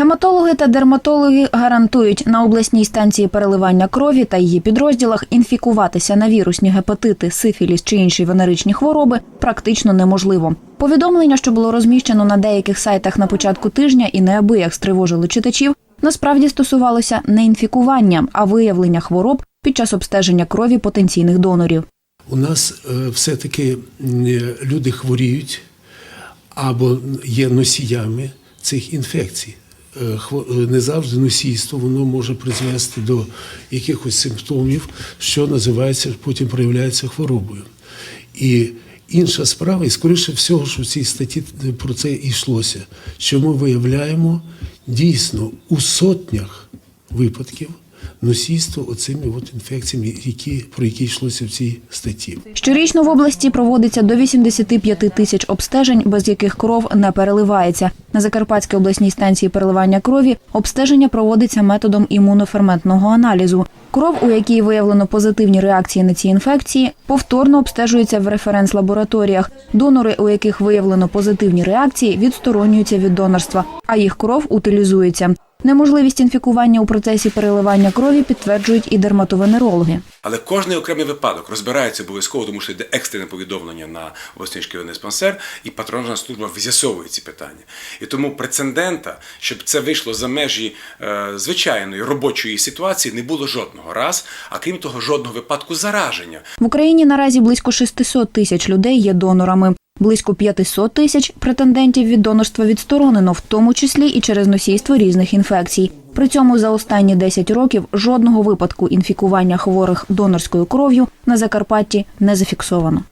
Гематологи та дерматологи гарантують, на обласній станції переливання крові та її підрозділах інфікуватися на вірусні гепатити, сифіліс чи інші венеричні хвороби практично неможливо. Повідомлення, що було розміщено на деяких сайтах на початку тижня і неабияк стривожили читачів, насправді стосувалося не інфікування, а виявлення хвороб під час обстеження крові потенційних донорів. У нас е, все-таки е, люди хворіють або є носіями цих інфекцій. Е, е, Не завжди носійство воно може призвести до якихось симптомів, що називається, потім проявляється хворобою. І інша справа, і скоріше всього, що в цій статті про це йшлося, що ми виявляємо дійсно у сотнях випадків носійство оцими от інфекціями, які, про які йшлося в цій статті. Щорічно в області проводиться до 85 тисяч обстежень, без яких кров не переливається. На Закарпатській обласній станції переливання крові обстеження проводиться методом імуноферментного аналізу. Кров, у якій виявлено позитивні реакції на ці інфекції, повторно обстежується в референс-лабораторіях. Донори, у яких виявлено позитивні реакції, відсторонюються від донорства, а їх кров утилізується. Неможливість інфікування у процесі переливання крові підтверджують і дерматовенерологи. Але кожний окремий випадок розбирається обов'язково, тому що йде екстрене повідомлення на обласний шкільний диспансер, і патронажна служба з'ясовує ці питання. І тому прецедента, щоб це вийшло за межі е, звичайної робочої ситуації, не було жодного раз, а крім того, жодного випадку зараження. В Україні наразі близько 600 тисяч людей є донорами. Близько 500 тисяч претендентів від донорства відсторонено, в тому числі і через носійство різних інфекцій. При цьому за останні 10 років жодного випадку інфікування хворих донорською кров'ю на Закарпатті не зафіксовано.